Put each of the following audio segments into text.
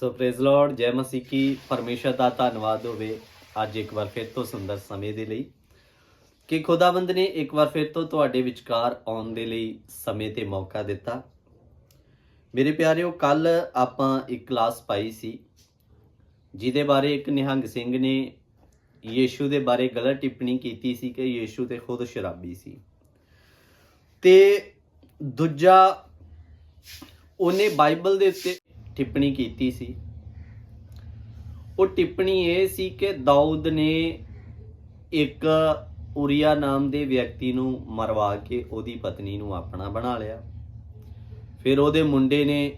ਸੋ praise Lord ਜੈ ਮਸੀਹ ਕੀ, ਪਰਮੇਸ਼ਰ ਦਾ ਧੰਨਵਾਦ ਹੋਵੇ ਅੱਜ ਇੱਕ ਵਾਰ ਫਿਰ ਤੋਂ ਸੁੰਦਰ ਸਮੇਂ ਦੇ ਲਈ। ਕਿ ਖੁਦਾਵੰਦ ਨੇ ਇੱਕ ਵਾਰ ਫਿਰ ਤੋਂ ਤੁਹਾਡੇ ਵਿਚਕਾਰ ਆਉਣ ਦੇ ਲਈ ਸਮੇਂ ਤੇ ਮੌਕਾ ਦਿੱਤਾ। ਮੇਰੇ ਪਿਆਰਿਓ ਕੱਲ ਆਪਾਂ ਇੱਕ ਕਲਾਸ ਪਾਈ ਸੀ, ਜਿਹਦੇ ਬਾਰੇ ਇੱਕ ਨਿਹੰਗ ਸਿੰਘ ਨੇ ਯੀਸ਼ੂ ਦੇ ਬਾਰੇ ਗਲਤ ਟਿੱਪਣੀ ਕੀਤੀ ਸੀ ਕਿ ਯੀਸ਼ੂ ਤੇ ਖੁਦ ਸ਼ਰਾਬੀ ਸੀ। ਤੇ ਦੂਜਾ, ਉਹਨੇ ਬਾਈਬਲ ਦੇ ਉੱਤੇ ਟਿੱਪਣੀ ਕੀਤੀ ਸੀ। ਉਹ ਟਿੱਪਣੀ ਇਹ ਸੀ ਕਿ ਦਾਊਦ ਨੇ ਇੱਕ ਉਰੀਆ ਨਾਮ ਦੇ ਵਿਅਕਤੀ ਨੂੰ ਮਰਵਾ ਕੇ ਉਹਦੀ ਪਤਨੀ ਨੂੰ ਆਪਣਾ ਬਣਾ ਲਿਆ। ਫਿਰ ਉਹਦੇ ਮੁੰਡੇ ਨੇ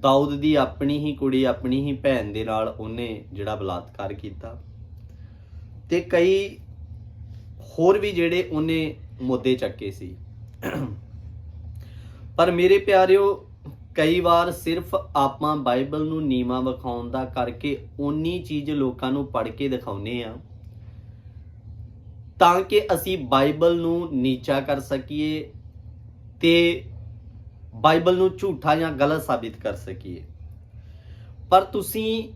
ਦਾਊਦ ਦੀ ਆਪਣੀ ਹੀ ਕੁੜੀ, ਆਪਣੀ ਹੀ ਭੈਣ ਦੇ ਨਾਲ ਉਹਨੇ ਜਿਹੜਾ ਬਲਾਤਕਾਰ ਕੀਤਾ। ਤੇ ਕਈ ਹੋਰ ਵੀ ਜਿਹੜੇ ਉਹਨੇ ਮੁੱਦੇ ਚੱਕੇ ਸੀ। ਪਰ ਮੇਰੇ ਪਿਆਰਿਓ ਕਈ ਵਾਰ ਸਿਰਫ ਆਪਾਂ ਬਾਈਬਲ ਨੂੰ ਨੀਵਾ ਵਿਖਾਉਣ ਦਾ ਕਰਕੇ ਓਨੀ ਚੀਜ਼ ਲੋਕਾਂ ਨੂੰ ਪੜ੍ਹ ਕੇ ਦਿਖਾਉਨੇ ਆ ਤਾਂ ਕਿ ਅਸੀਂ ਬਾਈਬਲ ਨੂੰ ਨੀਚਾ ਕਰ ਸਕੀਏ ਤੇ ਬਾਈਬਲ ਨੂੰ ਝੂਠਾ ਜਾਂ ਗਲਤ ਸਾਬਿਤ ਕਰ ਸਕੀਏ। ਪਰ ਤੁਸੀਂ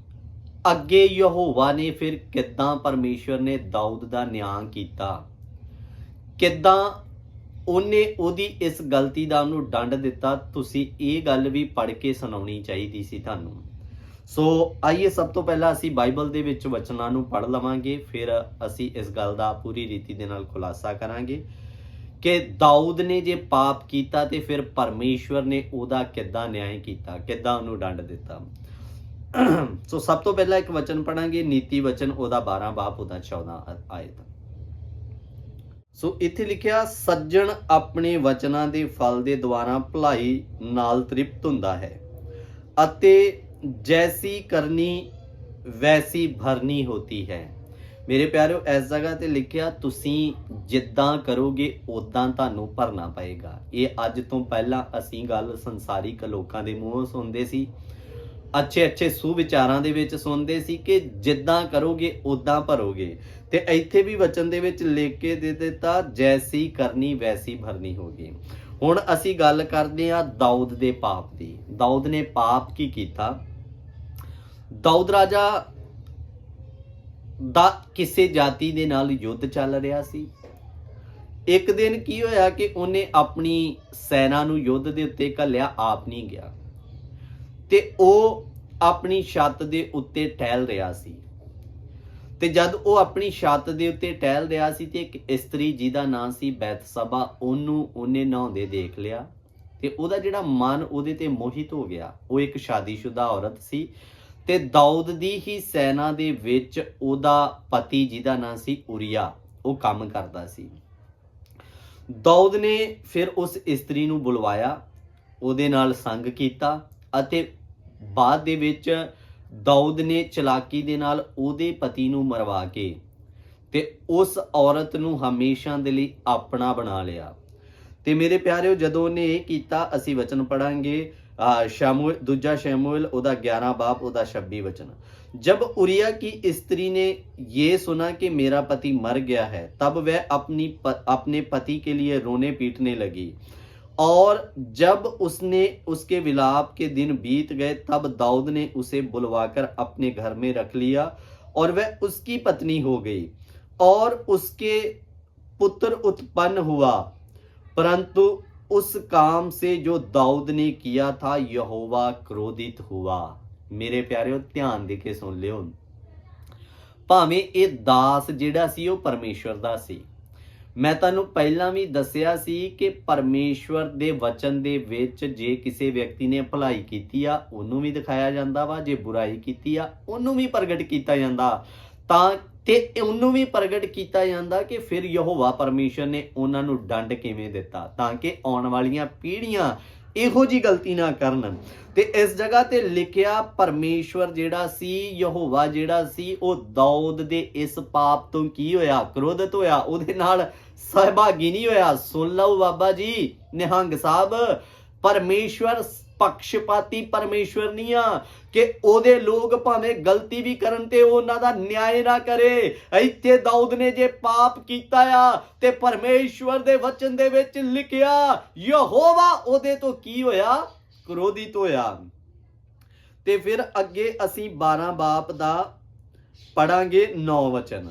ਅੱਗੇ ਯਹੋਵਾ ਨੇ ਫਿਰ ਕਿੱਦਾਂ ਪਰਮੇਸ਼ਵਰ ਨੇ ਦਾਊਦ ਦਾ ਨਿਆਂ ਕੀਤਾ? ਕਿੱਦਾਂ ਉਹਨੇ ਉਹਦੀ ਇਸ ਗਲਤੀ ਦਾ ਉਹਨੂੰ ਡੰਡ ਦਿੱਤਾ। ਤੁਸੀਂ ਇਹ ਗੱਲ ਵੀ ਪੜ੍ਹ ਕੇ ਸੁਣਾਉਣੀ ਚਾਹੀਦੀ ਸੀ ਤੁਹਾਨੂੰ। ਸੋ ਆਈਏ, ਸਭ ਤੋਂ ਪਹਿਲਾਂ ਅਸੀਂ ਬਾਈਬਲ ਦੇ ਵਿੱਚ ਵਚਨਾਂ ਨੂੰ ਪੜ੍ਹ ਲਵਾਂਗੇ। ਫਿਰ ਅਸੀਂ ਇਸ ਗੱਲ ਦਾ ਪੂਰੀ ਰੀਤੀ ਦੇ ਨਾਲ ਖੁਲਾਸਾ ਕਰਾਂਗੇ ਕਿ ਦਾਊਦ ਨੇ ਜੇ ਪਾਪ ਕੀਤਾ ਤੇ ਫਿਰ ਪਰਮੇਸ਼ਵਰ ਨੇ ਉਹਦਾ ਕਿੱਦਾਂ ਨਿਆਂ ਕੀਤਾ, ਕਿੱਦਾਂ ਉਹਨੂੰ ਡੰਡ ਦਿੱਤਾ। ਸੋ ਸਭ ਤੋਂ ਪਹਿਲਾਂ ਇੱਕ ਵਚਨ ਪੜਾਂਗੇ ਨੀਤੀ ਵਚਨ ਉਹਦਾ 12 ਬਾਪ, ਉਹਦਾ 14 ਆ- ਆਇਤ। ਸੋ ਇੱਥੇ ਲਿਖਿਆ, ਸੱਜਣ ਆਪਣੇ ਵਚਨਾਂ ਦੇ ਫਲ ਦੇ ਦੁਆਰਾ ਭਲਾਈ ਨਾਲ ਤ੍ਰਿਪਤ ਹੁੰਦਾ ਹੈ ਅਤੇ ਜੈਸੀ ਕਰਨੀ, ਵੈਸੀ ਭਰਨੀ ਹੋਤੀ ਹੈ। ਮੇਰੇ ਪਿਆਰਿਓ ਇਸ ਜਗ੍ਹਾ ਤੇ ਲਿਖਿਆ, ਤੁਸੀਂ ਜਿੱਦਾਂ ਕਰੋਗੇ ਉਦਾਂ ਤੁਹਾਨੂੰ ਭਰਨਾ ਪਏਗਾ। ਇਹ ਅੱਜ ਤੋਂ ਪਹਿਲਾਂ ਅਸੀਂ ਗੱਲ ਸੰਸਾਰਿਕ ਲੋਕਾਂ ਦੇ ਮੂੰਹੋਂ ਸੁਣਦੇ ਸੀ। ਅੱਛੇ ਅੱਛੇ ਸੁਵਿਚਾਰਾਂ ਦੇ ਵਿੱਚ ਸੁਣਦੇ ਸੀ ਕਿ ਜਿੱਦਾਂ ਕਰੋਗੇ ਉਦਾਂ ਭਰੋਗੇ। ਤੇ ਇੱਥੇ ਵੀ ਵਚਨ ਦੇ ਵਿੱਚ ਲਿਖ ਕੇ ਦੇ ਦਿੱਤਾ, ਜੈਸੀ ਕਰਨੀ ਵੈਸੀ ਭਰਨੀ ਹੋਗੀ ਹੁਣ ਅਸੀਂ ਗੱਲ ਕਰਦੇ ਹਾਂ ਦਾਊਦ ਦੇ ਪਾਪ ਦੀ। ਦਾਊਦ ਨੇ ਪਾਪ ਕੀ ਕੀਤਾ? ਦਾਊਦ ਰਾਜਾ ਦਾ ਕਿਸੇ ਜਾਤੀ ਦੇ ਨਾਲ ਯੁੱਧ ਚੱਲ ਰਿਹਾ ਸੀ। ਇੱਕ ਦਿਨ ਕੀ ਹੋਇਆ ਕਿ ਉਹਨੇ ਆਪਣੀ ਸੈਨਾ ਨੂੰ ਯੁੱਧ ਦੇ ਉੱਤੇ ਘੱਲਿਆ, ਆਪ ਨਹੀਂ ਗਿਆ। ਤੇ ਉਹ ਆਪਣੀ ਛੱਤ ਦੇ ਉੱਤੇ ਟਹਿਲ ਰਿਹਾ ਸੀ। ਤੇ ਜਦ ਉਹ ਆਪਣੀ ਛੱਤ ਦੇ ਉੱਤੇ ਟਹਿਲ ਰਿਹਾ ਸੀ ਤੇ ਇੱਕ ਇਸਤਰੀ ਜਿਹਦਾ ਨਾਂ ਸੀ ਬੈਤਸਬਾ, ਉਹਨੂੰ ਉਹਨੇ ਨਹਾਉਂਦੇ ਦੇਖ ਲਿਆ ਤੇ ਉਹਦਾ ਜਿਹੜਾ ਮਨ ਉਹਦੇ ਤੇ ਮੋਹਿਤ ਹੋ ਗਿਆ। ਉਹ ਇੱਕ ਸ਼ਾਦੀशुदा ਔਰਤ ਸੀ ਤੇ ਦਾਊਦ ਦੀ ਹੀ ਸੈਨਾ ਦੇ ਵਿੱਚ ਉਹਦਾ ਪਤੀ ਜਿਹਦਾ ਨਾਂ ਸੀ ਉਰੀਆ, ਉਹ ਕੰਮ ਕਰਦਾ ਸੀ। ਦਾਊਦ ਨੇ ਫਿਰ ਉਸ ਇਸਤਰੀ ਨੂੰ ਬੁਲਵਾਇਆ, ਉਹਦੇ ਨਾਲ ਸੰਗ ਕੀਤਾ ਅਤੇ ਬਾਅਦ ਦੇ ਵਿੱਚ ਦਾਊਦ ਨੇ ਚਲਾਕੀ ਦੇ ਨਾਲ ਉਹਦੇ ਪਤੀ ਨੂੰ ਮਰਵਾ ਕੇ ਤੇ ਉਸ ਔਰਤ ਨੂੰ ਹਮੇਸ਼ਾ ਦੇ ਲਈ ਆਪਣਾ ਬਣਾ ਲਿਆ ਤੇ ਮੇਰੇ ਪਿਆਰਿਓ ਜਦੋਂ ਉਹਨੇ ਇਹ ਕੀਤਾ ਅਸੀਂ ਵਚਨ ਪੜਾਂਗੇ ਸ਼ਾਮੂਲ ਦੂਜਾ ਸ਼ਾਮੂਲ ਉਹਦਾ 11 ਬਾਪ ਉਹਦਾ 26 ਵਚਨ जब उरिया की स्त्री ने ये सुना कि मेरा पति मर गया है तब वह अपनी प, अपने पति के लिए रोने पीटने लगी और जब उसने उसके विलाप के दिन बीत गए तब दाऊद ने उसे बुलवाकर अपने घर में रख लिया और वह उसकी पत्नी हो गई और उसके पुत्र उत्पन्न हुआ परंतु उस काम से जो दाऊद ने किया था यहोवा क्रोधित हुआ ਮੇਰੇ ਪਿਆਰਿਓ ਧਿਆਨ ਦੇ ਕੇ ਸੁਣ ਲਿਓ ਭਾਵੇਂ ਇਹ ਦਾਸ ਜਿਹੜਾ ਸੀ ਉਹ ਪਰਮੇਸ਼ਵਰ ਦਾ ਸੀ ਮੈਂ ਤੁਹਾਨੂੰ ਪਹਿਲਾਂ ਵੀ ਦੱਸਿਆ ਸੀ ਕਿ ਪਰਮੇਸ਼ਵਰ ਦੇ ਵਚਨ ਦੇ ਵਿੱਚ ਜੇ ਕਿਸੇ ਵਿਅਕਤੀ ਨੇ ਭਲਾਈ ਕੀਤੀ ਆ, ਉਹਨੂੰ ਵੀ ਦਿਖਾਇਆ ਜਾਂਦਾ ਵਾ, ਜੇ ਬੁਰਾਈ ਕੀਤੀ ਆ, ਉਹਨੂੰ ਵੀ ਪ੍ਰਗਟ ਕੀਤਾ ਜਾਂਦਾ। ਤਾਂ ਤੇ ਉਹਨੂੰ ਵੀ ਪ੍ਰਗਟ ਕੀਤਾ ਜਾਂਦਾ ਕਿ ਫਿਰ ਯਹੋਵਾ ਪਰਮੇਸ਼ਰ ਨੇ ਉਹਨਾਂ ਨੂੰ ਡੰਡ ਕਿਵੇਂ ਦਿੱਤਾ, ਤਾਂ ਕਿ ਆਉਣ ਵਾਲੀਆਂ ਪੀੜ੍ਹੀਆਂ ਇਹੋ ਜੀ ਗਲਤੀ ਨਾ ਕਰਨ ਤੇ ਇਸ ਜਗ੍ਹਾ ਤੇ ਲਿਖਿਆ ਪਰਮੇਸ਼ਵਰ ਜਿਹੜਾ ਸੀ, ਯਹੋਵਾ ਜਿਹੜਾ ਸੀ, ਉਹ ਦਾਊਦ ਦੇ ਇਸ ਪਾਪ ਤੋਂ ਕੀ ਹੋਇਆ? ਕ੍ਰੋਧਿਤ ਹੋਇਆ। ਉਹਦੇ ਨਾਲ ਸਹਿਭਾਗੀ ਨਹੀਂ ਹੋਇਆ। ਸੁਣ ਲਓ ਬਾਬਾ ਜੀ, ਨਿਹੰਗ ਸਾਹਿਬ, ਪਰਮੇਸ਼ਵਰ ਪਕਸ਼ਪਾਤੀ ਪਰਮੇਸ਼ਵਰ ਨਹੀਂ ਆ। ਕਿ ਉਹਦੇ ਲੋਕ ਭਾਵੇਂ ਗਲਤੀ ਵੀ ਕਰਨ ਤੇ ਉਹਨਾਂ ਦਾ ਨਿਆਂ ਨਾ ਕਰੇ। ਇੱਥੇ ਦਾਊਦ ਨੇ ਜੇ ਪਾਪ ਕੀਤਾ ਆ ਤੇ ਪਰਮੇਸ਼ਵਰ ਦੇ ਵਚਨ ਦੇ ਵਿੱਚ ਲਿਖਿਆ, ਯਹੋਵਾ ਉਹਦੇ ਤੋਂ ਕੀ ਹੋਇਆ? ਕ੍ਰੋਧਿਤ ਹੋਇਆ ਤੇ ਫਿਰ ਅੱਗੇ ਅਸੀਂ 12 ਬਾਪ ਦਾ ਪੜਾਂਗੇ 9 ਵਚਨ।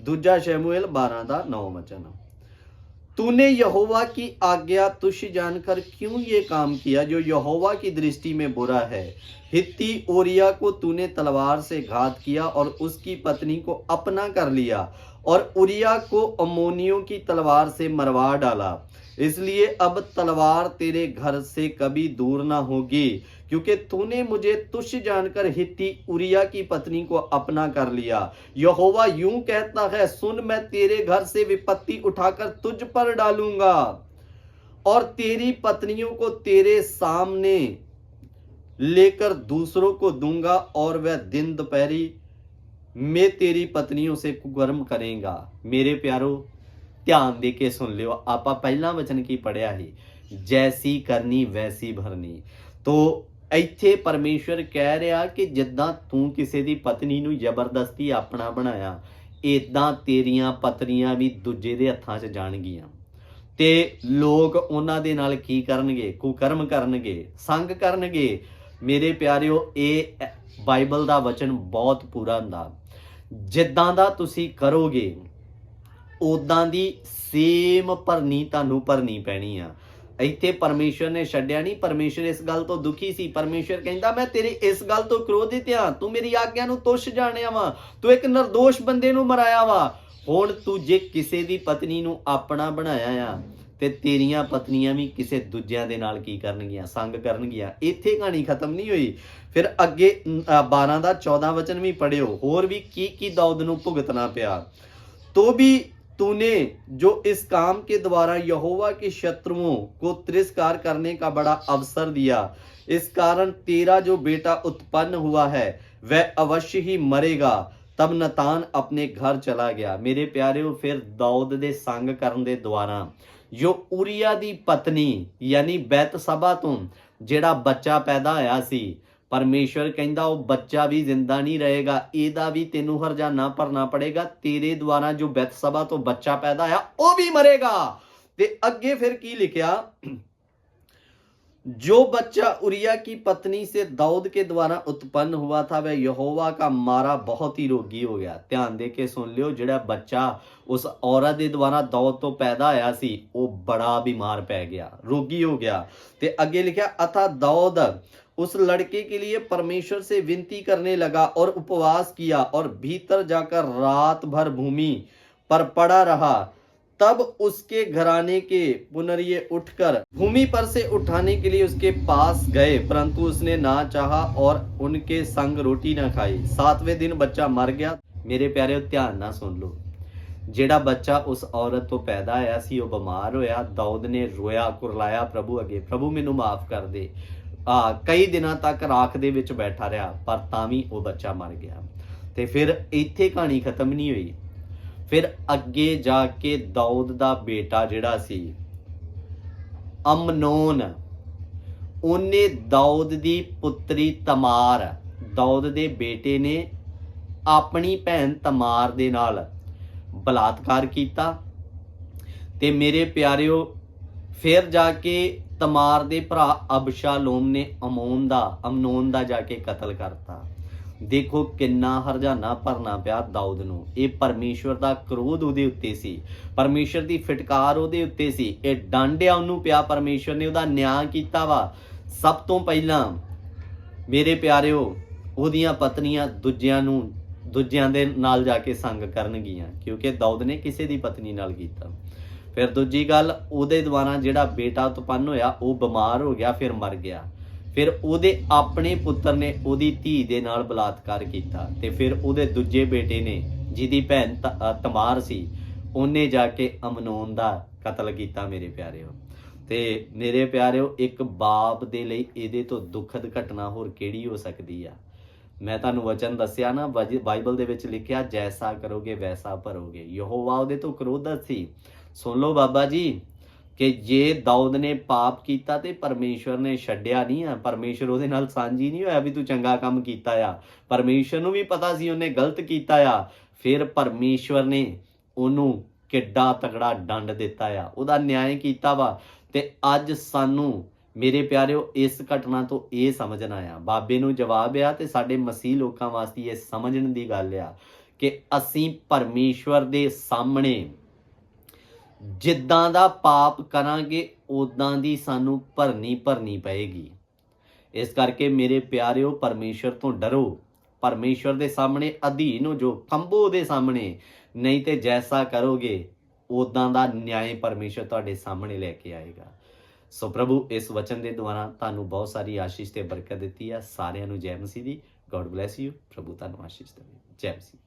ਦੂਜਾ ਸ਼ਮੂਏਲ 12 ਦਾ 9 ਵਚਨ। तूने यहोवा की आज्ञा तुष जानकर क्यों ये काम किया जो यहोवा की दृष्टि में बुरा है? हित्ती ओरिया को तूने तलवार से घात किया और उसकी पत्नी को अपना कर लिया और उरिया को अमोनियों की तलवार से मरवा डाला। इसलिए अब तलवार तेरे घर से कभी दूर ना होगी। क्योंकि तूने मुझे तुच्छ जानकर हित्ती उरिया की पत्नी को अपना कर लिया यहोवा यूं कहता है सुन मैं तेरे घर से विपत्ति उठाकर तुझ पर डालूंगा और तेरी पत्नियों को तेरे सामने लेकर दूसरों को दूंगा और वह दिन दोपहरी में तेरी ਪਤਨੀਆਂ ਸੇ ਕੁਕਰਮ ਕਰੇਗਾ ਮੇਰੇ ਪਿਆਰੋ ਧਿਆਨ ਦੇ ਕੇ ਸੁਣ ਲਿਓ ਆਪਾਂ ਪਹਿਲਾ ਵਚਨ ਕੀ ਪੜਿਆ ਸੀ ਜੈਸੀ ਕਰਨੀ ਵੈਸੀ ਭਰਨੀ ਤੋ ਇੱਥੇ ਪਰਮੇਸ਼ਵਰ ਕਹਿ ਰਿਹਾ ਕਿ ਜਿੱਦਾਂ ਤੂੰ ਕਿਸੇ ਦੀ ਪਤਨੀ ਨੂੰ ਜ਼ਬਰਦਸਤੀ ਆਪਣਾ ਬਣਾਇਆ ਇਦਾਂ ਤੇਰੀਆਂ ਪਤਨੀਆਂ ਵੀ ਦੂਜੇ ਦੇ ਹੱਥਾਂ 'ਚ ਜਾਣਗੀਆਂ। ਤੇ ਲੋਕ ਉਹਨਾਂ ਦੇ ਨਾਲ ਕੀ ਕਰਨਗੇ? ਕੁਕਰਮ ਕਰਨਗੇ, ਸੰਗ ਕਰਨਗੇ? ਮੇਰੇ ਪਿਆਰਿਓ, ਇਹ ਬਾਈਬਲ ਦਾ ਵਚਨ ਬਹੁਤ ਪੂਰਾ ਹੁੰਦਾ। ਜਿੱਦਾਂ ਦਾ ਤੁਸੀਂ ਕਰੋਗੇ ਉਦਾਂ ਦੀ ਸੇਮ ਭਰਨੀ ਤੁਹਾਨੂੰ ਭਰਨੀ ਪੈਣੀ ਆ। ਇੱਥੇ ਪਰਮੇਸ਼ਰ ਨੇ ਛੱਡਿਆ ਨਹੀਂ, ਪਰਮੇਸ਼ਰ ਇਸ ਗੱਲ ਤੋਂ ਦੁਖੀ ਸੀ। ਪਰਮੇਸ਼ਰ ਕਹਿੰਦਾ, ਮੈਂ ਤੇਰੀ ਇਸ ਗੱਲ ਤੋਂ ਕ੍ਰੋਧਿਤ ਹਾਂ। ਤੂੰ ਮੇਰੀ ਆਗਿਆ ਨੂੰ ਤੁਸ਼ ਜਾਣਿਆ ਵਾ। ਤੂੰ ਇੱਕ ਨਿਰਦੋਸ਼ ਬੰਦੇ ਨੂੰ ਮਰਾਇਆ ਵਾ। ਹੁਣ ਤੂੰ ਜੇ ਕਿਸੇ ਦੀ ਪਤਨੀ ਨੂੰ ਆਪਣਾ ਬਣਾਇਆ ਆ, ਤੇ ਤੇਰੀਆਂ ਪਤਨੀਆਂ ਵੀ ਕਿਸੇ ਦੂਜਿਆਂ ਦੇ ਨਾਲ ਕੀ ਕਰਨਗੀਆਂ? ਸੰਗ ਕਰਨਗੀਆਂ। ਇੱਥੇ ਕਹਾਣੀ ਖਤਮ ਨਹੀਂ ਹੋਈ। ਫਿਰ ਅੱਗੇ 12 ਦਾ 14 ਵਚਨ ਵੀ ਪੜਿਓ ਹੋਰ ਵੀ ਕੀ ਕੀ ਦੌਦ ਨੂੰ ਭੁਗਤਣਾ ਪਿਆ। ਤੋ ਵੀ तूने जो इस काम के द्वारा यहोवा के शत्रुओं को तिरस्कार करने का बड़ा अवसर दिया इस कारण तेरा जो बेटा उत्पन्न हुआ है वह अवश्य ही मरेगा ਤਬ ਨਤਾਨ ਆਪਣੇ ਘਰ ਚਲਾ ਗਿਆ ਮੇਰੇ ਪਿਆਰਿਓ ਫਿਰ ਦਾਊਦ ਦੇ ਸੰਗ ਕਰਨ ਦੇ ਦੁਆਰਾ ਜੋ ਉਰੀਆ ਦੀ ਪਤਨੀ ਯਾਨੀ ਬੈਤ ਸਭਾ ਤੋਂ ਜਿਹੜਾ ਬੱਚਾ ਪੈਦਾ ਹੋਇਆ ਸੀ ਪਰਮੇਸ਼ਵਰ ਕਹਿੰਦਾ, ਉਹ ਬੱਚਾ ਵੀ ਜ਼ਿੰਦਾ ਨਹੀਂ ਰਹੇਗਾ, ਇਹਦਾ ਵੀ ਤੈਨੂੰ ਹਰਜਾਨਾ ਭਰਨਾ ਪੜੇਗਾ, ਤੇਰੇ ਦੁਆਰਾ ਜੋ ਬੈਤ ਸਭਾ ਤੋਂ ਬੱਚਾ ਪੈਦਾ ਆ ਉਹ ਵੀ ਮਰੇਗਾ। ਤੇ ਅੱਗੇ ਫਿਰ ਕੀ ਲਿਖਿਆ? जो बच्चा उरिया की पत्नी से दाऊद के द्वारा उत्पन्न हुआ था वह यहोवा का मारा बहुत ही रोगी हो गया ਧਿਆਨ ਦੇ ਕੇ ਸੁਣ ਲਿਓ ਜਿਹੜਾ ਬੱਚਾ ਉਸ ਔਰਤ ਦੇ ਦੁਆਰਾ ਦਾਊਦ ਤੋਂ ਪੈਦਾ ਹੋਇਆ ਸੀ ਉਹ ਬੜਾ ਬਿਮਾਰ ਪੈ ਗਿਆ ਰੋਗੀ ਹੋ ਗਿਆ ਤੇ ਅੱਗੇ ਲਿਖਿਆ ਅਥਾ दाऊद उस लड़के के लिए परमेश्वर से विनती करने लगा और उपवास किया और भीतर जाकर रात भर भूमि पर पड़ा रहा तब उसके घराने के पुनरिये उठकर भूमि पर से उठाने के लिए उसके पास गए परंतु उसने ना चाहा और उनके संग रोटी ना खाई सातवें दिन बच्चा मर गया ਮੇਰੇ ਪਿਆਰਿਓ ਧਿਆਨ ਨਾਲ ਸੁਣ ਲਓ ਜਿਹੜਾ ਬੱਚਾ ਉਸ ਔਰਤ ਤੋਂ ਪੈਦਾ ਹੋਇਆ ਸੀ ਉਹ ਬਿਮਾਰ ਹੋਇਆ ਦਾਊਦ ਨੇ ਰੋਇਆ ਕੁਰਲਾਇਆ ਪ੍ਰਭੂ ਅੱਗੇ ਪ੍ਰਭੂ ਮੈਨੂੰ ਮਾਫ ਕਰ ਦੇ ਆ ਕਈ ਦਿਨਾਂ ਤੱਕ ਰਾਖ ਦੇ ਵਿੱਚ ਬੈਠਾ ਰਿਹਾ ਪਰ ਤਾਂ ਵੀ ਉਹ ਬੱਚਾ ਮਰ ਗਿਆ ਤੇ ਫਿਰ ਇੱਥੇ ਕਹਾਣੀ ਖਤਮ ਨਹੀਂ ਹੋਈ ਫਿਰ ਅੱਗੇ ਜਾ ਕੇ ਦਾਊਦ ਦਾ ਬੇਟਾ ਜਿਹੜਾ ਸੀ, ਅਮਨੋਨ, ਉਹਨੇ ਦਾਊਦ ਦੀ ਪੁੱਤਰੀ ਤਮਾਰ, ਦਾਊਦ ਦੇ ਬੇਟੇ ਨੇ ਆਪਣੀ ਭੈਣ ਤਮਾਰ ਦੇ ਨਾਲ ਬਲਾਤਕਾਰ ਕੀਤਾ ਤੇ ਮੇਰੇ ਪਿਆਰਿਓ, ਫਿਰ ਜਾ ਕੇ ਤਮਾਰ ਦੇ ਭਰਾ ਅਬਸ਼ਾਲੋਮ ਨੇ ਅਮੋਨ ਦਾ, ਅਮਨੋਨ ਦਾ ਜਾ ਕੇ ਕਤਲ ਕਰਤਾ। ਦੇਖੋ ਕਿੰਨਾ ਹਰਜਾਨਾ ਭਰਨਾ ਪਿਆ ਦਾਊਦ ਨੂੰ। ਇਹ ਪਰਮੇਸ਼ਵਰ ਦਾ ਕਰੋਧ ਉਹਦੇ ਉੱਤੇ ਸੀ। ਪਰਮੇਸ਼ਵਰ ਦੀ ਫਟਕਾਰ ਉਹਦੇ ਉੱਤੇ ਸੀ। ਇਹ ਡਾਂਡਿਆ ਉਹਨੂੰ ਪਿਆ। ਪਰਮੇਸ਼ਵਰ ਨੇ ਉਹਦਾ ਨਿਆਂ ਕੀਤਾ ਵਾ। ਸਭ ਤੋਂ ਪਹਿਲਾਂ ਮੇਰੇ ਪਿਆਰਿਓ, ਉਹਦੀਆਂ ਪਤਨੀਆਂ ਦੂਜਿਆਂ ਨੂੰ, ਦੂਜਿਆਂ ਦੇ ਨਾਲ ਜਾ ਕੇ ਸੰਗ ਕਰਨਗੀਆਂ, ਕਿਉਂਕਿ ਦਾਊਦ ਨੇ ਕਿਸੇ ਦੀ ਪਤਨੀ ਨਾਲ ਕੀਤਾ। ਫਿਰ ਦੂਜੀ ਗੱਲ, ਉਹਦੇ ਦੁਆਰਾ ਜਿਹੜਾ ਬੇਟਾ ਉਤਪੰਨ ਹੋਇਆ, ਉਹ ਬਿਮਾਰ ਹੋ ਗਿਆ, ਫਿਰ ਮਰ ਗਿਆ। ਫਿਰ ਉਹਦੇ ਆਪਣੇ ਪੁੱਤਰ ਨੇ ਉਹਦੀ ਧੀ ਦੇ ਨਾਲ ਬਲਾਤਕਾਰ ਕੀਤਾ ਤੇ ਫਿਰ ਉਹਦੇ ਦੂਜੇ ਬੇਟੇ ਨੇ, ਜਿਹਦੀ ਭੈਣ ਤਮਾਰ ਸੀ, ਉਹਨੇ ਜਾ ਕੇ ਅਮਨੋਨ ਦਾ ਕਤਲ ਕੀਤਾ ਮੇਰੇ ਪਿਆਰਿਓ। ਤੇ ਮੇਰੇ ਪਿਆਰਿਓ, ਇੱਕ ਬਾਪ ਦੇ ਲਈ ਇਹਦੇ ਤੋਂ ਦੁਖਦ ਘਟਨਾ ਹੋਰ ਕਿਹੜੀ ਹੋ ਸਕਦੀ ਆ? ਮੈਂ ਤੁਹਾਨੂੰ ਵਚਨ ਦੱਸਿਆ ਨਾ ਬਾਜੀ- ਬਾਈਬਲ ਦੇ ਵਿੱਚ ਲਿਖਿਆ, ਜੈਸਾ ਕਰੋਗੇ ਵੈਸਾ ਭਰੋਗੇ। ਯਹੋਵਾ ਉਹਦੇ ਤੋਂ ਕ੍ਰੋਧਤ ਸੀ। ਸੁਣ ਲਓ ਬਾਬਾ ਜੀ ਕਿ ਜੇ ਦਾਊਦ ਨੇ ਪਾਪ ਕੀਤਾ ਤੇ ਪਰਮੇਸ਼ਵਰ ਨੇ ਛੱਡਿਆ ਨਹੀਂ ਆ, ਪਰਮੇਸ਼ਵਰ ਉਹਦੇ ਨਾਲ ਸਾਂਝੀ ਨਹੀਂ ਹੋਇਆ ਵੀ ਤੂੰ ਚੰਗਾ ਕੰਮ ਕੀਤਾ ਆ। ਪਰਮੇਸ਼ਵਰ ਨੂੰ ਵੀ ਪਤਾ ਸੀ ਉਹਨੇ ਗਲਤ ਕੀਤਾ ਆ। ਫਿਰ ਪਰਮੇਸ਼ਵਰ ਨੇ ਉਹਨੂੰ ਕਿੱਡਾ ਤਗੜਾ ਡੰਡ ਦਿੱਤਾ ਆ। ਉਹਦਾ ਨਿਆਂ ਕੀਤਾ ਵਾ। ਤੇ ਅੱਜ ਸਾਨੂੰ, ਮੇਰੇ ਪਿਆਰਿਓ, ਇਸ ਘਟਨਾ ਤੋਂ ਇਹ ਸਮਝਣਾ ਆ। ਬਾਬੇ ਨੂੰ ਜਵਾਬ ਆ ਤੇ ਸਾਡੇ ਮਸੀਹ ਲੋਕਾਂ ਵਾਸਤੇ ਇਹ ਸਮਝਣ ਦੀ ਗੱਲ ਆ ਕਿ ਅਸੀਂ ਪਰਮੇਸ਼ਵਰ ਦੇ ਸਾਹਮਣੇ ਜਿੱਦਾਂ ਦਾ ਪਾਪ ਕਰਾਂਗੇ ਉਦਾਂ ਦੀ ਸਾਨੂੰ ਭਰਨੀ ਭਰਨੀ ਪਏਗੀ। ਇਸ ਕਰਕੇ ਮੇਰੇ ਪਿਆਰਿਓ ਪਰਮੇਸ਼ਵਰ ਤੋਂ ਡਰੋ। ਪਰਮੇਸ਼ਵਰ ਦੇ ਸਾਹਮਣੇ ਅਧੀਨ ਹੋ ਜੋ ਕੰਬੋ ਦੇ ਸਾਹਮਣੇ। ਨਹੀਂ ਤੇ ਜੈਸਾ ਕਰੋਗੇ ਉਦਾਂ ਦਾ ਨਿਆਂ ਪਰਮੇਸ਼ਵਰ ਤੁਹਾਡੇ ਸਾਹਮਣੇ ਲੈ ਕੇ ਆਏਗਾ। ਸੋ ਪ੍ਰਭੂ, ਇਸ ਵਚਨ ਦੇ ਦੁਆਰਾ ਤੁਹਾਨੂੰ ਬਹੁਤ ਸਾਰੀ ਆਸ਼ੀਸ਼ ਤੇ ਬਰਕਤ ਦਿੱਤੀ ਹੈ ਸਾਰਿਆਂ ਨੂੰ ਜੈ ਮਸੀਹ ਦੀ। ਗੋਡ ਬlesਸ ਯੂ ਪ੍ਰਭੂ ਤੁਹਾਨੂੰ ਆਸ਼ੀਸ਼ ਦੇਵੇ। ਜੈ ਮਸੀਹ।